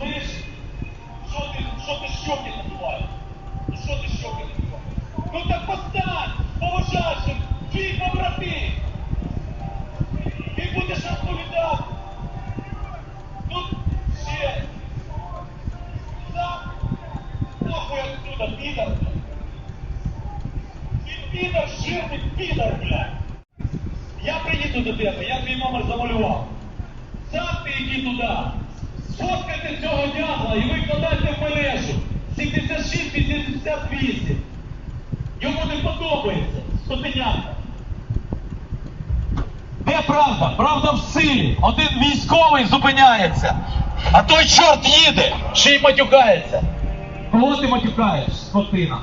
Ну, що ти, що ти щоки? Ну, що ти щоки надуваєш? Ну так постань, поважайся, твій побратим. Ти будеш розповідати. Ну, ще. Сам, похуй підар. Ти підар, жирний підар, блядь. Я приїду до тебе, я твій номер замалював. Сам ти йди туди. 76-88. Йому не подобається, скотинянка. Де правда? Правда в силі. Один військовий зупиняється, а той чорт їде, ще й матюкається. Кого ти матюкаєш, скотина?